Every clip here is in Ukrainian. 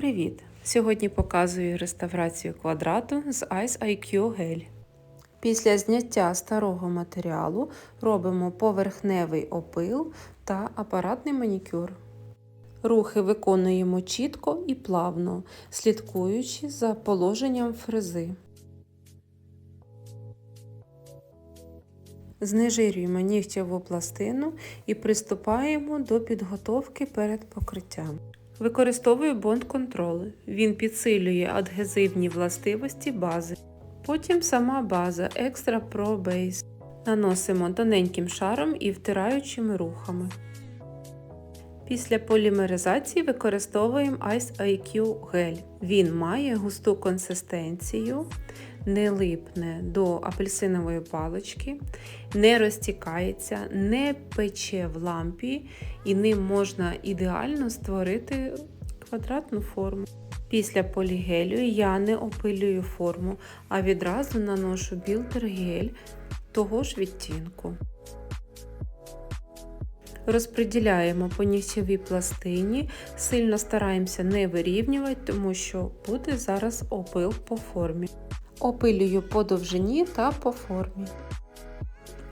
Привіт! Сьогодні показую реставрацію квадрату з Ice IQ гель. Після зняття старого матеріалу робимо поверхневий опил та апаратний манікюр. Рухи виконуємо чітко і плавно, слідкуючи за положенням фрези. Знежирюємо нігтєву пластину і приступаємо до підготовки перед покриттям. Використовую бонд контроль. Він підсилює адгезивні властивості бази. Потім сама база Extra Pro Base. Наносимо тоненьким шаром і втираючими рухами. Після полімеризації використовуємо Ice IQ гель. Він має густу консистенцію, не липне до апельсинової палички, не розтікається, не пече в лампі, і ним можна ідеально створити квадратну форму. Після полігелю я не опилюю форму, а відразу наношу білдер-гель того ж відтінку. Розподіляємо по нігтєвій пластині, сильно стараємося не вирівнювати, тому що буде зараз опил по формі. Опилюю по довжині та по формі.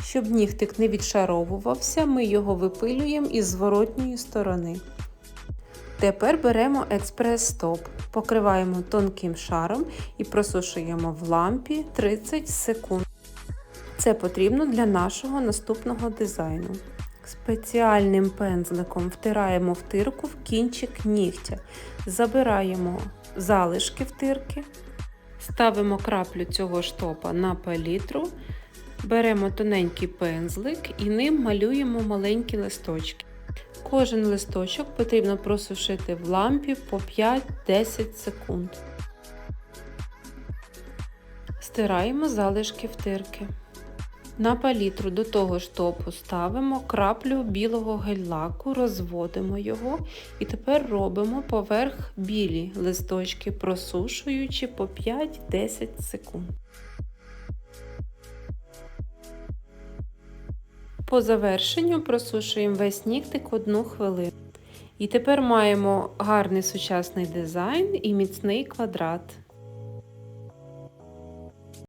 Щоб нігтик не відшаровувався, ми його випилюємо із зворотньої сторони. Тепер беремо експрес-стоп, покриваємо тонким шаром і просушуємо в лампі 30 секунд. Це потрібно для нашого наступного дизайну. Спеціальним пензликом втираємо втирку в кінчик нігтя, забираємо залишки втирки, ставимо краплю цього штопа на палітру, беремо тоненький пензлик і ним малюємо маленькі листочки. Кожен листочок потрібно просушити в лампі по 5-10 секунд. Стираємо залишки втирки. На палітру до того ж топу ставимо краплю білого гель-лаку, розводимо його і тепер робимо поверх білі листочки, просушуючи по 5-10 секунд. По завершенню просушуємо весь нігтик одну хвилину. І тепер маємо гарний сучасний дизайн і міцний квадрат.